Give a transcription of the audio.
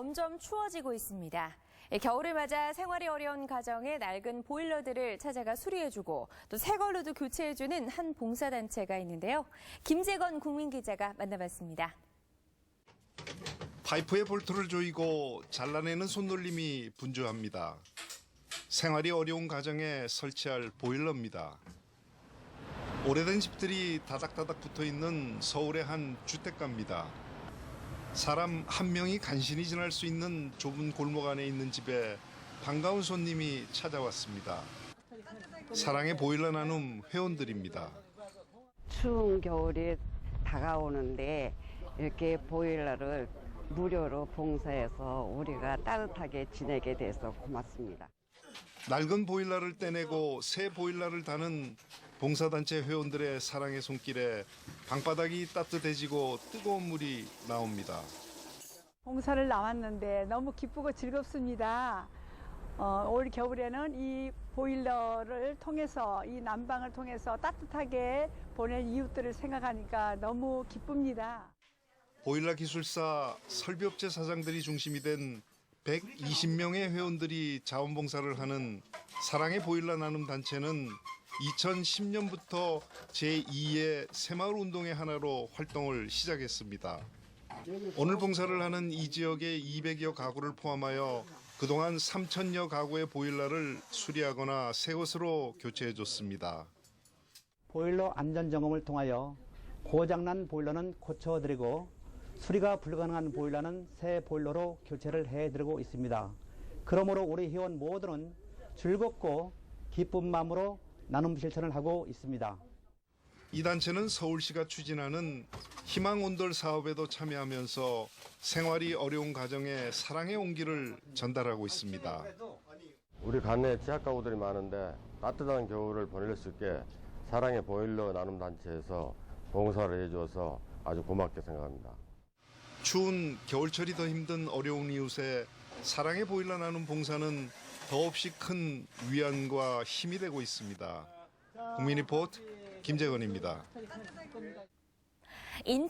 점점 추워지고 있습니다. 예, 겨울을 맞아 생활이 어려운 가정의 낡은 보일러들을 찾아가 수리해주고 또 새 걸로도 교체해주는 한 봉사단체가 있는데요. 김재건 국민기자가 만나봤습니다. 파이프에 볼트를 조이고 잘라내는 손놀림이 분주합니다. 생활이 어려운 가정에 설치할 보일러입니다. 오래된 집들이 다닥다닥 붙어 있는 서울의 한 주택가입니다. 사람 한 명이 간신히 지날 수 있는 좁은 골목 안에 있는 집에 반가운 손님이 찾아왔습니다. 사랑의 보일러 나눔 회원들입니다. 추운 겨울이 다가오는데 이렇게 보일러를 무료로 봉사해서 우리가 따뜻하게 지내게 돼서 고맙습니다. 낡은 보일러를 떼내고 새 보일러를 다는 봉사단체 회원들의 사랑의 손길에 방바닥이 따뜻해지고 뜨거운 물이 나옵니다. 봉사를 나왔는데 너무 기쁘고 즐겁습니다. 어, 올 겨울에는 이 보일러를 통해서 이 난방을 통해서 따뜻하게 보낼 이웃들을 생각하니까 너무 기쁩니다. 보일러 기술사 설비업체 사장들이 중심이 된 120명의 회원들이 자원봉사를 하는 사랑의 보일러 나눔 단체는 2010년부터 제2의 새마을 운동의 하나로 활동을 시작했습니다. 오늘 봉사를 하는 이 지역의 200여 가구를 포함하여 그동안 3천여 가구의 보일러를 수리하거나 새 것으로 교체해 줬습니다. 보일러 안전 점검을 통하여 고장난 보일러는 고쳐드리고 수리가 불가능한 보일러는 새 보일러로 교체를 해드리고 있습니다. 그러므로 우리 회원 모두는 즐겁고 기쁜 마음으로 나눔 실천을 하고 있습니다. 이 단체는 서울시가 추진하는 희망 온돌 사업에도 참여하면서 생활이 어려운 가정에 사랑의 온기를 전달하고 있습니다. 우리 관내에 지하 가구들이 많은데 따뜻한 겨울을 보낼 수 있게 사랑의 보일러 나눔 단체에서 봉사를 해줘서 아주 고맙게 생각합니다. 추운 겨울철이 더 힘든 어려운 이웃에 사랑의 보일러 나눔 봉사는 더없이 큰 위안과 힘이 되고 있습니다. 국민리포트 김재건입니다. 인